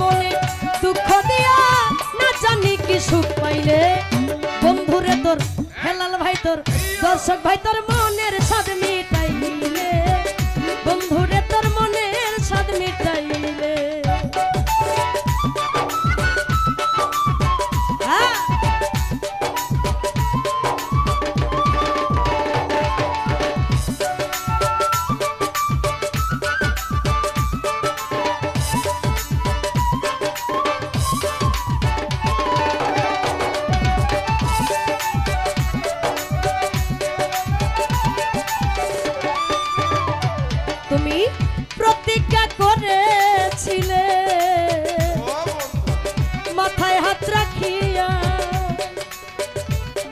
মনে দুঃখ দিয়া না জানি কি সুখ পাইলে। বন্ধুরে তোর, হেলাল ভাই তোর, দর্শক ভাই তোর মনের সাদ মিটাইলে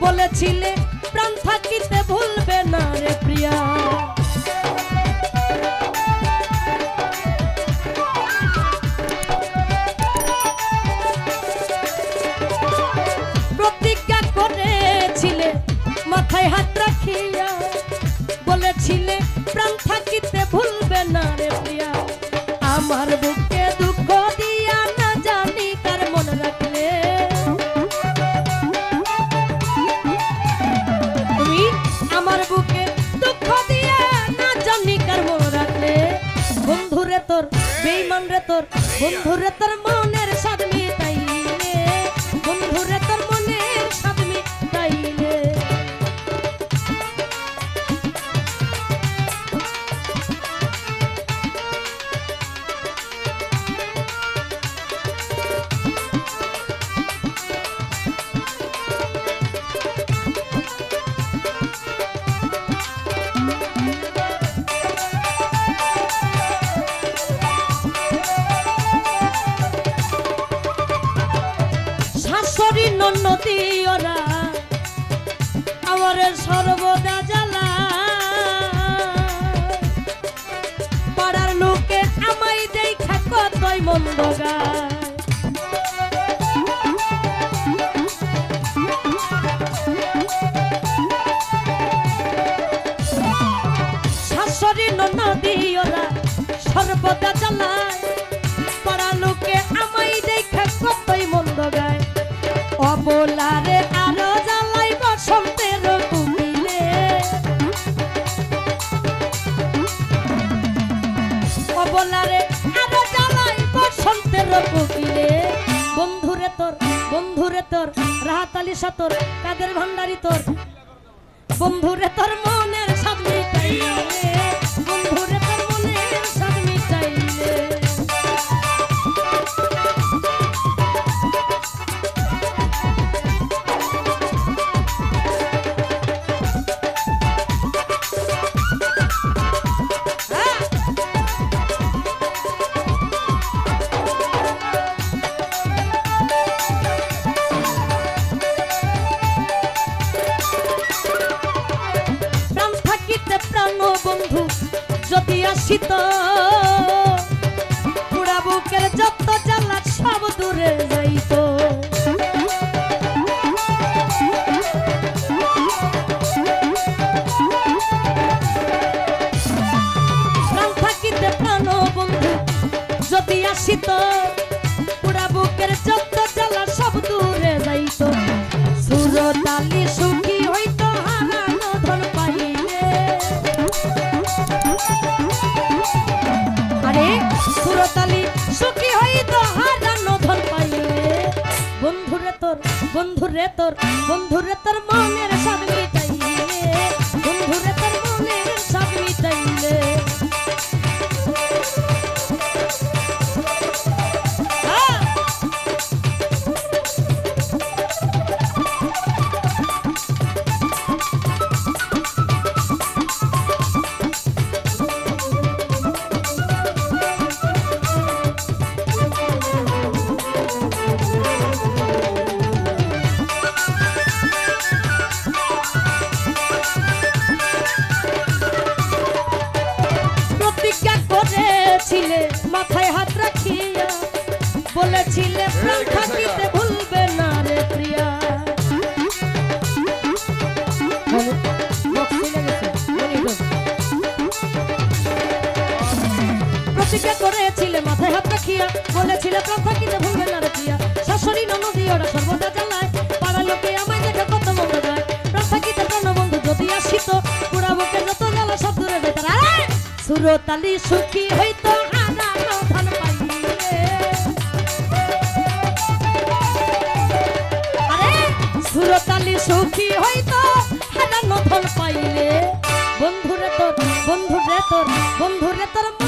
বলেছিলে, প্রাণ থাকিতে ভুলবে না রে প্রিয়া। প্রতিজ্ঞা করেছিলে, মাথায় হাত রাখিয়া। বলেছিলে, প্রাণ থাকিতে ভুলবে না রে প্রিয়া। আমার বুকে তোর বন্ধুরে তোর মনের স্বাদ শাশুড়ি নন্নতি ওরা আমার সর্বদা জ্বালা। পাড়ার লোকে আমাই দেখা কতই মন্দ গায়। সর্বদা জ্বালায় অবলারে আরও জ্বালাই বসন্তের কোকিলে বন্ধুরে তোর বন্ধুরে তোর রাহাত আলী সাতর, কাদের ভান্ডারি তোর? বন্ধুরে তোর মনের স্বাদ মিটাইলে আসিত পুরা বুকের যত জ্বালা সব দূরে যাইত। প্রাণ থাকিতে প্রাণ বন্ধু যদি আসিত বন্ধুরে তোর বন্ধুরে তোর মনের স্বাদ করেছিলে মাথায় হাত রাখিয়া বলেছিলে প্রাণ থাকিতে ভুলবে না রে প্রিয়া। প্রতিজ্ঞা করেছিলে মাথায় হাত রাখিয়া বলেছিলে ছিলে প্রাণ থাকিতে ভুলবে না রে প্রিয়া। শাশুড়ি ননদি ওরা সর্বদা জ্বালায় পাড়ার লোকে আমায় দেখে কত মন্দ যায় প্রাণ থাকিতে প্রাণ বন্ধু যদি আসিত পুরা বুকে যত জ্বালা সব দূরে যেত আরে সুরতালি সুখী হইতো বন্ধুরে তোর